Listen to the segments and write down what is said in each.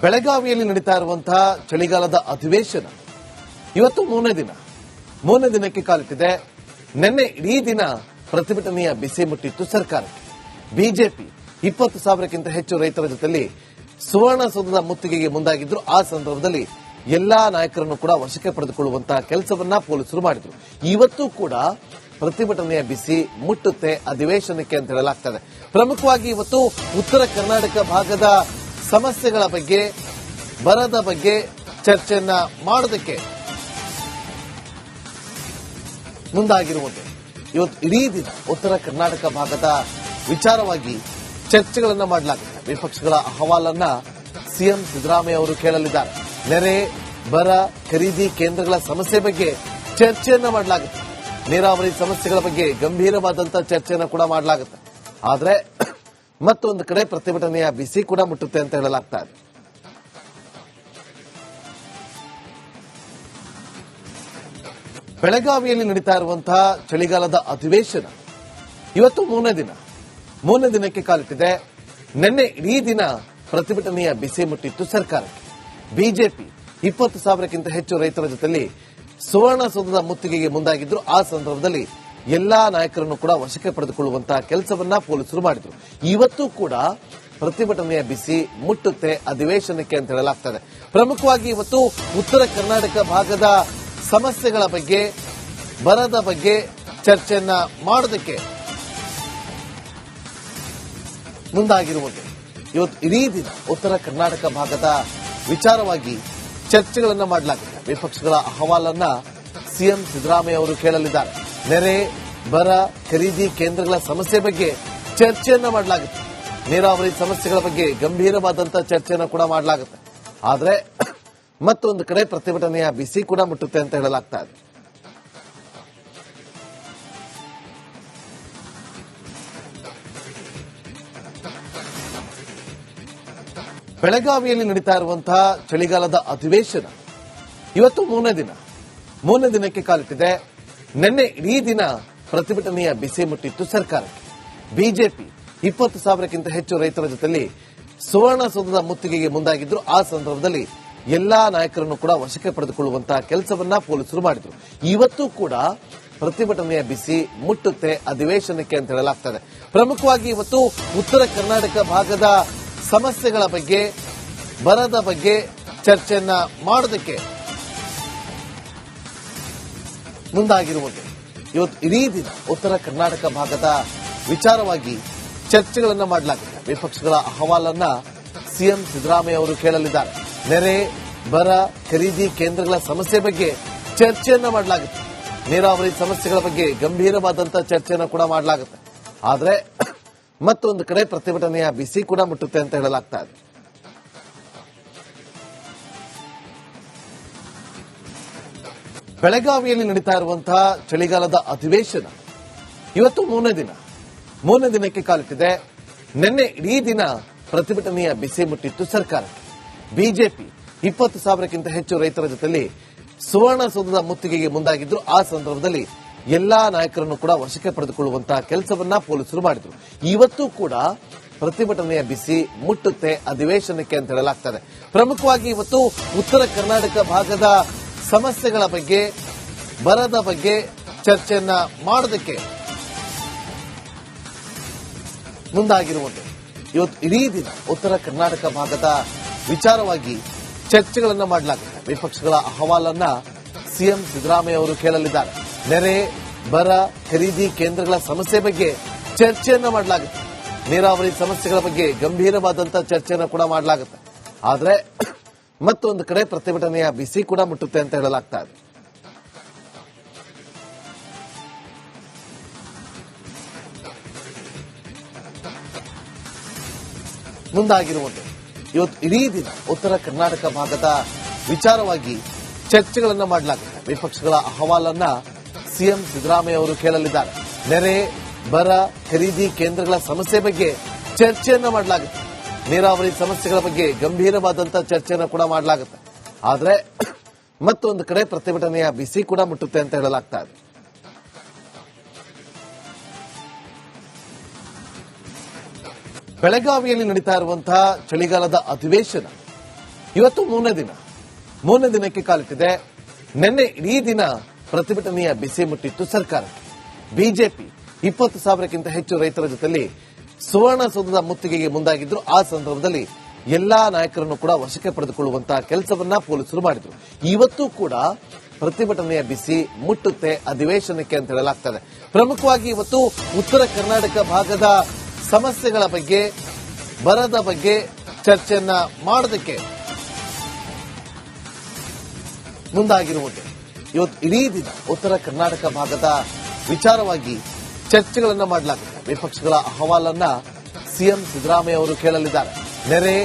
ಬೆಳಗಾವಿಯಲ್ಲಿ ನಡೀತಾ ಇರುವಂತಹ ಚಳಿಗಾಲದ ಅಧಿವೇಶನ ಇವತ್ತು ಮೂರನೇ ದಿನ. ಮೂರನೇ ದಿನಕ್ಕೆ ಕಾಲಿಟ್ಟಿದೆ. ನಿನ್ನೆ ಇಡೀ ದಿನ ಪ್ರತಿಭಟನೆಯ ಬಿಸಿ ಮುಟ್ಟಿತ್ತು ಸರ್ಕಾರಕ್ಕೆ. ಬಿಜೆಪಿ ಇಪ್ಪತ್ತು ಸಾವಿರಕ್ಕಿಂತ ಹೆಚ್ಚು ರೈತರ ಜೊತೆಯಲ್ಲಿ ಸುವರ್ಣಸೌಧದ ಮುತ್ತಿಗೆಗೆ ಮುಂದಾಗಿದ್ರು. ಆ ಸಂದರ್ಭದಲ್ಲಿ ಎಲ್ಲಾ ನಾಯಕರನ್ನು ಕೂಡ ವಶಕ್ಕೆ ಪಡೆದುಕೊಳ್ಳುವಂತಹ ಕೆಲಸವನ್ನ ಪೊಲೀಸರು ಮಾಡಿದ್ರು. ಇವತ್ತು ಕೂಡ ಪ್ರತಿಭಟನೆಯ ಬಿಸಿ ಮುಟ್ಟುತ್ತೆ ಅಧಿವೇಶನಕ್ಕೆ ಅಂತ ಹೇಳಲಾಗ್ತದೆ. ಪ್ರಮುಖವಾಗಿ ಇವತ್ತು ಉತ್ತರ ಕರ್ನಾಟಕ ಭಾಗದ ಸಮಸ್ಯೆಗಳ ಬಗ್ಗೆ, ಬರದ ಬಗ್ಗೆ ಚರ್ಚೆಯನ್ನ ಮಾಡೋದಕ್ಕೆ ಮುಂದಾಗಿರುವಂತೆ. ಇವತ್ತು ಇಡೀ ದಿನ ಉತ್ತರ ಕರ್ನಾಟಕ ಭಾಗದ ವಿಚಾರವಾಗಿ ಚರ್ಚೆಗಳನ್ನ ಮಾಡಲಾಗುತ್ತೆ. ವಿಪಕ್ಷಗಳ ಅಹವಾಲನ್ನ ಸಿಎಂ ಸಿದ್ದರಾಮಯ್ಯ ಅವರು ಕೇಳಲಿದ್ದಾರೆ. ನೆರೆ, ಬರ, ಖರೀದಿ ಕೇಂದ್ರಗಳ ಸಮಸ್ಯೆ ಬಗ್ಗೆ ಚರ್ಚೆಯನ್ನ ಮಾಡಲಾಗುತ್ತೆ. ನೀರಾವರಿ ಸಮಸ್ಯೆಗಳ ಬಗ್ಗೆ ಗಂಭೀರವಾದಂತಹ ಚರ್ಚೆಯನ್ನು ಕೂಡ ಮಾಡಲಾಗುತ್ತೆ. ಆದ್ರೆ ಮತ್ತೊಂದು ಕಡೆ ಪ್ರತಿಭಟನೆಯ ಬಿಸಿ ಕೂಡ ಮುಟ್ಟುತ್ತೆ ಅಂತ ಹೇಳಲಾಗ್ತಾ ಇದೆ. ಬೆಳಗಾವಿಯಲ್ಲಿ ನಡೀತಾ ಇರುವಂತಹ ಚಳಿಗಾಲದ ಅಧಿವೇಶನ ಇವತ್ತು ಮೂರನೇ ದಿನ. ಮೂರನೇ ದಿನಕ್ಕೆ ಕಾಲಿಟ್ಟಿದೆ. ನಿನ್ನೆ ಇಡೀ ದಿನ ಪ್ರತಿಭಟನೆಯ ಬಿಸಿ ಮುಟ್ಟಿತ್ತು ಸರ್ಕಾರಕ್ಕೆ. ಬಿಜೆಪಿ ಇಪ್ಪತ್ತು ಸಾವಿರಕ್ಕಿಂತ ಹೆಚ್ಚು ರೈತರ ಜೊತೆಯಲ್ಲಿ ಸುವರ್ಣಸೌಧದ ಮುತ್ತಿಗೆಗೆ ಮುಂದಾಗಿದ್ರು. ಆ ಸಂದರ್ಭದಲ್ಲಿ ಎಲ್ಲಾ ನಾಯಕರನ್ನು ಕೂಡ ವಶಕ್ಕೆ ಪಡೆದುಕೊಳ್ಳುವಂತಹ ಕೆಲಸವನ್ನ ಪೊಲೀಸರು ಮಾಡಿದ್ರು. ಇವತ್ತು ಕೂಡ ಪ್ರತಿಭಟನೆಯ ಬಿಸಿ ಮುಟ್ಟುತ್ತೆ ಅಧಿವೇಶನಕ್ಕೆ ಅಂತ ಹೇಳಲಾಗ್ತದೆ. ಪ್ರಮುಖವಾಗಿ ಇವತ್ತು ಉತ್ತರ ಕರ್ನಾಟಕ ಭಾಗದ ಸಮಸ್ಯೆಗಳ ಬಗ್ಗೆ, ಬರದ ಬಗ್ಗೆ ಚರ್ಚೆಯನ್ನ ಮಾಡೋದಕ್ಕೆ ಮುಂದಾಗಿರುವುದು. ಇವತ್ತು ಇಡೀ ದಿನ ಉತ್ತರ ಕರ್ನಾಟಕ ಭಾಗದ ವಿಚಾರವಾಗಿ ಚರ್ಚೆಗಳನ್ನು ಮಾಡಲಾಗಿದೆ ವಿಪಕ್ಷಗಳ ಅಹವಾಲನ್ನ ಸಿಎಂ ಸಿದ್ದರಾಮಯ್ಯ ಅವರು ಕೇಳಲಿದ್ದಾರೆ. ನೆರೆ, ಬರ, ಖರೀದಿ ಕೇಂದ್ರಗಳ ಸಮಸ್ಯೆ ಬಗ್ಗೆ ಚರ್ಚೆಯನ್ನ ಮಾಡಲಾಗುತ್ತೆ. ನೀರಾವರಿ ಸಮಸ್ಯೆಗಳ ಬಗ್ಗೆ ಗಂಭೀರವಾದಂತಹ ಚರ್ಚೆಯನ್ನು ಕೂಡ ಮಾಡಲಾಗುತ್ತೆ. ಆದರೆ ಮತ್ತೊಂದು ಕಡೆ ಪ್ರತಿಭಟನೆಯ ಬಿಸಿ ಕೂಡ ಮುಟ್ಟುತ್ತೆ ಅಂತ ಹೇಳಲಾಗ್ತಾ ಇದೆ. ಬೆಳಗಾವಿಯಲ್ಲಿ ನಡೀತಾ ಇರುವಂತಹ ಚಳಿಗಾಲದ ಅಧಿವೇಶನ ಇವತ್ತು ಮೂರನೇ ದಿನ. ಮೂರನೇ ದಿನಕ್ಕೆ ಕಾಲಿಟ್ಟಿದೆ ನಿನ್ನೆ ಇಡೀ ದಿನ ಪ್ರತಿಭಟನೆಯ ಬಿಸಿ ಮುಟ್ಟಿತ್ತು ಸರ್ಕಾರಕ್ಕೆ. ಬಿಜೆಪಿ ಇಪ್ಪತ್ತು ಸಾವಿರಕ್ಕಿಂತ ಹೆಚ್ಚು ರೈತರ ಜೊತೆಲಿ ಸುವರ್ಣಸೌಧದ ಮುತ್ತಿಗೆಗೆ ಮುಂದಾಗಿದ್ರು. ಆ ಸಂದರ್ಭದಲ್ಲಿ ಎಲ್ಲಾ ನಾಯಕರನ್ನು ಕೂಡ ವಶಕ್ಕೆ ಪಡೆದುಕೊಳ್ಳುವಂತಹ ಕೆಲಸವನ್ನ ಪೊಲೀಸರು ಮಾಡಿದ್ರು. ಇವತ್ತು ಕೂಡ ಪ್ರತಿಭಟನೆಯ ಬಿಸಿ ಮುಟ್ಟುತ್ತೆ ಅಧಿವೇಶನಕ್ಕೆ ಅಂತ ಹೇಳಲಾಗ್ತದೆ. ಪ್ರಮುಖವಾಗಿ ಇವತ್ತು ಉತ್ತರ ಕರ್ನಾಟಕ ಭಾಗದ ಸಮಸ್ಯೆಗಳ ಬಗ್ಗೆ, ಬರದ ಬಗ್ಗೆ ಚರ್ಚೆಯನ್ನ ಮಾಡೋದಕ್ಕೆ ಮುಂದಾಗಿರುವುದು ಇವತ್ತು ಇಡೀ ದಿನ ಉತ್ತರ ಕರ್ನಾಟಕ ಭಾಗದ ವಿಚಾರವಾಗಿ ಚರ್ಚೆಗಳನ್ನ ಮಾಡಲಾಗಿದೆ ವಿಪಕ್ಷಗಳ ಅಹವಾಲನ್ನ ಸಿಎಂ ಸಿದ್ದರಾಮಯ್ಯ ಅವರು ಕೇಳಲಿದ್ದಾರೆ. ನೆರೆ, ಬರ, ಖರೀದಿ ಕೇಂದ್ರಗಳ ಸಮಸ್ಯೆ ಬಗ್ಗೆ ಚರ್ಚೆಯನ್ನ ಮಾಡಲಾಗುತ್ತೆ. ನೀರಾವರಿ ಸಮಸ್ಯೆಗಳ ಬಗ್ಗೆ ಗಂಭೀರವಾದಂತಹ ಚರ್ಚೆಯನ್ನು ಕೂಡ ಮಾಡಲಾಗುತ್ತೆ. ಆದರೆ, ಮತ್ತೊಂದು ಕಡೆ ಪ್ರತಿಭಟನೆಯ ಬಿಸಿ ಕೂಡ ಮುಟ್ಟುತ್ತೆ ಅಂತ ಹೇಳಲಾಗ್ತಾ ಇದೆ. ಬೆಳಗಾವಿಯಲ್ಲಿ ನಡೀತಾ ಇರುವಂತಹ ಚಳಿಗಾಲದ ಅಧಿವೇಶನ ಇವತ್ತು ಮೂರನೇ ದಿನ. ಮೂರನೇ ದಿನಕ್ಕೆ ಕಾಲಿಟ್ಟಿದೆ. ನಿನ್ನೆ ಇಡೀ ದಿನ ಪ್ರತಿಭಟನೆಯ ಬಿಸಿ ಮುಟ್ಟಿತ್ತು ಸರ್ಕಾರ ಬಿಜೆಪಿ ಇಪ್ಪತ್ತು ಸಾವಿರಕ್ಕಿಂತ ಹೆಚ್ಚು ರೈತರ ಜೊತೆಯಲ್ಲಿ ಸುವರ್ಣಸೌಧದ ಮುತ್ತಿಗೆಗೆ ಮುಂದಾಗಿದ್ರು ಆ ಸಂದರ್ಭದಲ್ಲಿ ಎಲ್ಲಾ ನಾಯಕರನ್ನು ಕೂಡ ವಶಕ್ಕೆ ಪಡೆದುಕೊಳ್ಳುವಂತಹ ಕೆಲಸವನ್ನ ಪೊಲೀಸರು ಮಾಡಿದ್ರು. ಇವತ್ತು ಕೂಡ ಪ್ರತಿಭಟನೆಯ ಬಿಸಿ ಮುಟ್ಟುತ್ತೆ ಅಧಿವೇಶನಕ್ಕೆ ಅಂತ ಹೇಳಲಾಗ್ತದೆ. ಪ್ರಮುಖವಾಗಿ ಇವತ್ತು ಉತ್ತರ ಕರ್ನಾಟಕ ಭಾಗದ ಸಮಸ್ಯೆಗಳ ಬಗ್ಗೆ, ಬರದ ಬಗ್ಗೆ ಚರ್ಚೆಯನ್ನ ಮಾಡೋದಕ್ಕೆ ಮುಂದಾಗಿರುವುದು ಇವತ್ತು ಇಡೀ ದಿನ ಉತ್ತರ ಕರ್ನಾಟಕ ಭಾಗದ ವಿಚಾರವಾಗಿ ಚರ್ಚೆಗಳನ್ನ ಮಾಡಲಾಗುತ್ತೆ. ವಿಪಕ್ಷಗಳ ಅಹವಾಲನ್ನ ಸಿಎಂ ಸಿದ್ದರಾಮಯ್ಯ ಅವರು ಕೇಳಲಿದ್ದಾರೆ. ನೆರೆ, ಬರ, ಖರೀದಿ ಕೇಂದ್ರಗಳ ಸಮಸ್ಯೆ ಬಗ್ಗೆ ಚರ್ಚೆಯನ್ನ ಮಾಡಲಾಗುತ್ತೆ. ನೀರಾವರಿ ಸಮಸ್ಯೆಗಳ ಬಗ್ಗೆ ಗಂಭೀರವಾದಂತಹ ಚರ್ಚೆಯನ್ನು ಕೂಡ ಮಾಡಲಾಗುತ್ತೆ. ಆದ್ರೆ ಮತ್ತೊಂದು ಕಡೆ ಪ್ರತಿಭಟನೆಯ ಬಿಸಿ ಕೂಡ ಮುಟ್ಟುತ್ತೆ ಅಂತ ಹೇಳಲಾಗ್ತಾ ಇದೆ. ಮುಂದಾಗಿರುವುದು ಇವತ್ತು ಇಡೀ ದಿನ ಉತ್ತರ ಕರ್ನಾಟಕ ಭಾಗದ ವಿಚಾರವಾಗಿ ಚರ್ಚೆಗಳನ್ನ ಮಾಡಲಾಗುತ್ತೆ. ವಿಪಕ್ಷಗಳ ಅಹವಾಲನ್ನ ಸಿಎಂ ಸಿದ್ದರಾಮಯ್ಯ ಅವರು ಕೇಳಲಿದ್ದಾರೆ. ನೆರೆ, ಬರ, ಖರೀದಿ ಕೇಂದ್ರಗಳ ಸಮಸ್ಯೆ ಬಗ್ಗೆ ಚರ್ಚೆಯನ್ನ ಮಾಡಲಾಗುತ್ತೆ. ನೀರಾವರಿ ಸಮಸ್ಯೆಗಳ ಬಗ್ಗೆ ಗಂಭೀರವಾದಂತಹ ಚರ್ಚೆಯನ್ನು ಕೂಡ ಮಾಡಲಾಗುತ್ತೆ. ಆದರೆ ಮತ್ತೊಂದು ಕಡೆ ಪ್ರತಿಭಟನೆಯ ಬಿಸಿ ಕೂಡ ಮುಟ್ಟುತ್ತೆ ಅಂತ ಹೇಳಲಾಗ್ತಾ ಇದೆ. ಬೆಳಗಾವಿಯಲ್ಲಿ ನಡೀತಾ ಇರುವಂತಹ ಚಳಿಗಾಲದ ಅಧಿವೇಶನ ಇವತ್ತು ಮೂರನೇ ದಿನ. ಮೂರನೇ ದಿನಕ್ಕೆ ಕಾಲಿಟ್ಟಿದೆ. ನಿನ್ನೆ ಇಡೀ ದಿನ ಪ್ರತಿಭಟನೆಯ ಬಿಸಿ ಮುಟ್ಟಿತ್ತು ಸರ್ಕಾರಕ್ಕೆ. ಬಿಜೆಪಿ ಇಪ್ಪತ್ತು ಸಾವಿರಕ್ಕಿಂತ ಹೆಚ್ಚು ರೈತರ ಜೊತೆಲಿ ಸುವರ್ಣಸೌಧದ ಮುತ್ತಿಗೆಗೆ ಮುಂದಾಗಿದ್ರು ಆ ಸಂದರ್ಭದಲ್ಲಿ ಎಲ್ಲಾ ನಾಯಕರನ್ನು ಕೂಡ ವಶಕ್ಕೆ ಪಡೆದುಕೊಳ್ಳುವಂತಹ ಕೆಲಸವನ್ನ ಪೊಲೀಸರು ಮಾಡಿದ್ರು. ಇವತ್ತು ಕೂಡ ಪ್ರತಿಭಟನೆಯ ಬಿಸಿ ಮುಟ್ಟುತ್ತೆ ಅಧಿವೇಶನಕ್ಕೆ ಅಂತ ಹೇಳಲಾಗ್ತದೆ. ಪ್ರಮುಖವಾಗಿ ಇವತ್ತು ಉತ್ತರ ಕರ್ನಾಟಕ ಭಾಗದ ಸಮಸ್ಯೆಗಳ ಬಗ್ಗೆ, ಬರದ ಬಗ್ಗೆ ಚರ್ಚೆಯನ್ನ ಮಾಡೋದಕ್ಕೆ ಮುಂದಾಗಿರುವುದು ಇವತ್ತು ಇಡೀ ದಿನ ಉತ್ತರ ಕರ್ನಾಟಕ ಭಾಗದ ವಿಚಾರವಾಗಿ ಚರ್ಚೆಗಳನ್ನು ಮಾಡಲಾಗುತ್ತೆ. ವಿಪಕ್ಷಗಳ ಅಹವಾಲನ್ನ ಸಿಎಂ ಸಿದ್ದರಾಮಯ್ಯ ಅವರು ಕೇಳಲಿದ್ದಾರೆ. ನೆರೆ,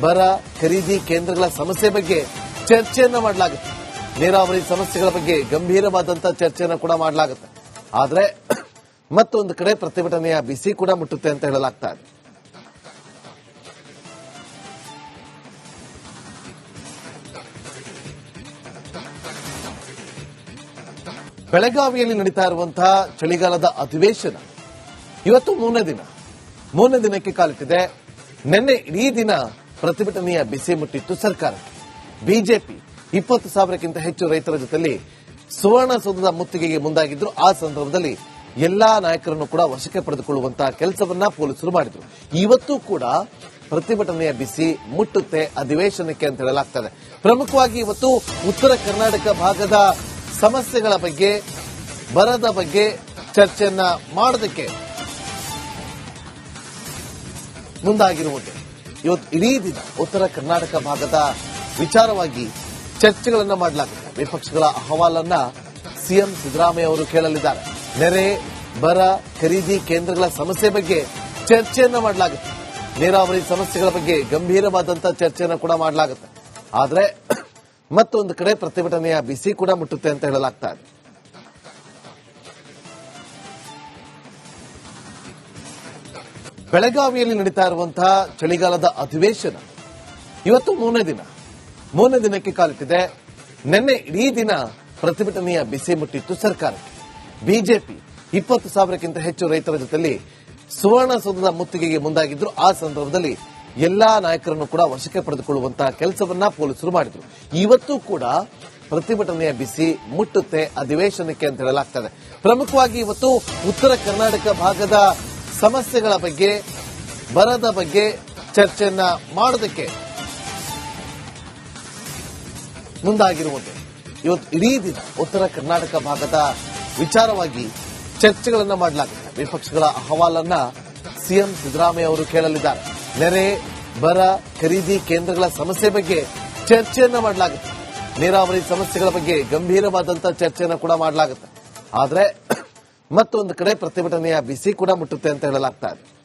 ಬರ, ಖರೀದಿ ಕೇಂದ್ರಗಳ ಸಮಸ್ಯೆ ಬಗ್ಗೆ ಚರ್ಚೆಯನ್ನ ಮಾಡಲಾಗುತ್ತೆ. ನೀರಾವರಿ ಸಮಸ್ಯೆಗಳ ಬಗ್ಗೆ ಗಂಭೀರವಾದಂತಹ ಚರ್ಚೆಯನ್ನು ಕೂಡ ಮಾಡಲಾಗುತ್ತೆ. ಆದ್ರೆ ಮತ್ತೊಂದು ಕಡೆ ಪ್ರತಿಭಟನೆಯ ಬಿಸಿ ಕೂಡ ಮುಟ್ಟುತ್ತೆ ಅಂತ ಹೇಳಲಾಗ್ತಾ ಇದೆ. ಬೆಳಗಾವಿಯಲ್ಲಿ ನಡೀತಾ ಇರುವಂತಹ ಚಳಿಗಾಲದ ಅಧಿವೇಶನ ಇವತ್ತು ಮೂರನೇ ದಿನ. ಮೂರನೇ ದಿನಕ್ಕೆ ಕಾಲಿಟ್ಟಿದೆ ನಿನ್ನೆ ಇಡೀ ದಿನ ಪ್ರತಿಭಟನೆಯ ಬಿಸಿ ಮುಟ್ಟಿತ್ತು ಸರ್ಕಾರಕ್ಕೆ. ಬಿಜೆಪಿ ಇಪ್ಪತ್ತು ಸಾವಿರಕ್ಕಿಂತ ಹೆಚ್ಚು ರೈತರ ಜೊತೆಲಿ ಸುವರ್ಣಸೌಧದ ಮುತ್ತಿಗೆಗೆ ಮುಂದಾಗಿದ್ರು. ಆ ಸಂದರ್ಭದಲ್ಲಿ ಎಲ್ಲಾ ನಾಯಕರನ್ನು ಕೂಡ ವಶಕ್ಕೆ ಪಡೆದುಕೊಳ್ಳುವಂತಹ ಕೆಲಸವನ್ನ ಪೊಲೀಸರು ಮಾಡಿದ್ರು. ಇವತ್ತು ಕೂಡ ಪ್ರತಿಭಟನೆಯ ಬಿಸಿ ಮುಟ್ಟುತ್ತೆ ಅಧಿವೇಶನಕ್ಕೆ ಅಂತ ಹೇಳಲಾಗ್ತದೆ. ಪ್ರಮುಖವಾಗಿ ಇವತ್ತು ಉತ್ತರ ಕರ್ನಾಟಕ ಭಾಗದ ಸಮಸ್ಯೆಗಳ ಬಗ್ಗೆ, ಬರದ ಬಗ್ಗೆ ಚರ್ಚೆಯನ್ನ ಮಾಡೋದಕ್ಕೆ ಮುಂದಾಗಿರುವುದು. ಇವತ್ತು ಇಡೀ ದಿನ ಉತ್ತರ ಕರ್ನಾಟಕ ಭಾಗದ ವಿಚಾರವಾಗಿ ಚರ್ಚೆಗಳನ್ನ ಮಾಡಲಾಗುತ್ತೆ. ವಿಪಕ್ಷಗಳ ಅಹವಾಲನ್ನ ಸಿಎಂ ಸಿದ್ದರಾಮಯ್ಯ ಅವರು ಕೇಳಲಿದ್ದಾರೆ. ನೆರೆ, ಬರ, ಖರೀದಿ ಕೇಂದ್ರಗಳ ಸಮಸ್ಯೆ ಬಗ್ಗೆ ಚರ್ಚೆಯನ್ನ ಮಾಡಲಾಗುತ್ತೆ. ನೀರಾವರಿ ಸಮಸ್ಯೆಗಳ ಬಗ್ಗೆ ಗಂಭೀರವಾದಂತಹ ಚರ್ಚೆಯನ್ನು ಕೂಡ ಮಾಡಲಾಗುತ್ತೆ. ಆದರೆ ಮತ್ತೊಂದು ಕಡೆ ಪ್ರತಿಭಟನೆಯ ಬಿಸಿ ಕೂಡ ಮುಟ್ಟುತ್ತೆ ಅಂತ ಹೇಳಲಾಗ್ತಾ ಇದೆ. ಬೆಳಗಾವಿಯಲ್ಲಿ ನಡೀತಾ ಇರುವಂತಹ ಚಳಿಗಾಲದ ಅಧಿವೇಶನ ಇವತ್ತು ಮೂರನೇ ದಿನ. ಮೂರನೇ ದಿನಕ್ಕೆ ಕಾಲಿಟ್ಟಿದೆ. ನಿನ್ನೆ ಇಡೀ ದಿನ ಪ್ರತಿಭಟನೆಯ ಬಿಸಿ ಮುಟ್ಟಿತ್ತು ಸರ್ಕಾರಕ್ಕೆ. ಬಿಜೆಪಿ ಇಪ್ಪತ್ತು ಸಾವಿರಕ್ಕಿಂತ ಹೆಚ್ಚು ರೈತರ ಜೊತೆಯಲ್ಲಿ ಸುವರ್ಣಸೌಧದ ಮುತ್ತಿಗೆಗೆ ಮುಂದಾಗಿದ್ರು. ಆ ಸಂದರ್ಭದಲ್ಲಿ ಎಲ್ಲಾ ನಾಯಕರನ್ನು ಕೂಡ ವಶಕ್ಕೆ ಪಡೆದುಕೊಳ್ಳುವಂತಹ ಕೆಲಸವನ್ನ ಪೊಲೀಸರು ಮಾಡಿದ್ರು. ಇವತ್ತು ಕೂಡ ಪ್ರತಿಭಟನೆಯ ಬಿಸಿ ಮುಟ್ಟುತ್ತೆ ಅಧಿವೇಶನಕ್ಕೆ ಅಂತ ಹೇಳಲಾಗ್ತದೆ. ಪ್ರಮುಖವಾಗಿ ಇವತ್ತು ಉತ್ತರ ಕರ್ನಾಟಕ ಭಾಗದ ಸಮಸ್ಯೆಗಳ ಬಗ್ಗೆ, ಬರದ ಬಗ್ಗೆ ಚರ್ಚೆಯನ್ನ ಮಾಡೋದಕ್ಕೆ ಮುಂದಾಗಿರುವಂತೆ. ಇವತ್ತು ಇಡೀ ದಿನ ಉತ್ತರ ಕರ್ನಾಟಕ ಭಾಗದ ವಿಚಾರವಾಗಿ ಚರ್ಚೆಗಳನ್ನ ಮಾಡಲಾಗುತ್ತೆ. ವಿಪಕ್ಷಗಳ ಅಹವಾಲನ್ನ ಸಿಎಂ ಸಿದ್ದರಾಮಯ್ಯ ಅವರು ಕೇಳಲಿದ್ದಾರೆ. ನೆರೆ, ಬರ, ಖರೀದಿ ಕೇಂದ್ರಗಳ ಸಮಸ್ಯೆ ಬಗ್ಗೆ ಚರ್ಚೆಯನ್ನ ಮಾಡಲಾಗುತ್ತೆ. ನೀರಾವರಿ ಸಮಸ್ಯೆಗಳ ಬಗ್ಗೆ ಗಂಭೀರವಾದಂತಹ ಚರ್ಚೆಯನ್ನು ಕೂಡ ಮಾಡಲಾಗುತ್ತೆ. ಆದ್ರೆ ಮತ್ತೊಂದು ಕಡೆ ಪ್ರತಿಭಟನೆಯ ಬಿಸಿ ಕೂಡ ಮುಟ್ಟುತ್ತೆ ಅಂತ ಹೇಳಲಾಗ್ತಾ ಇದೆ.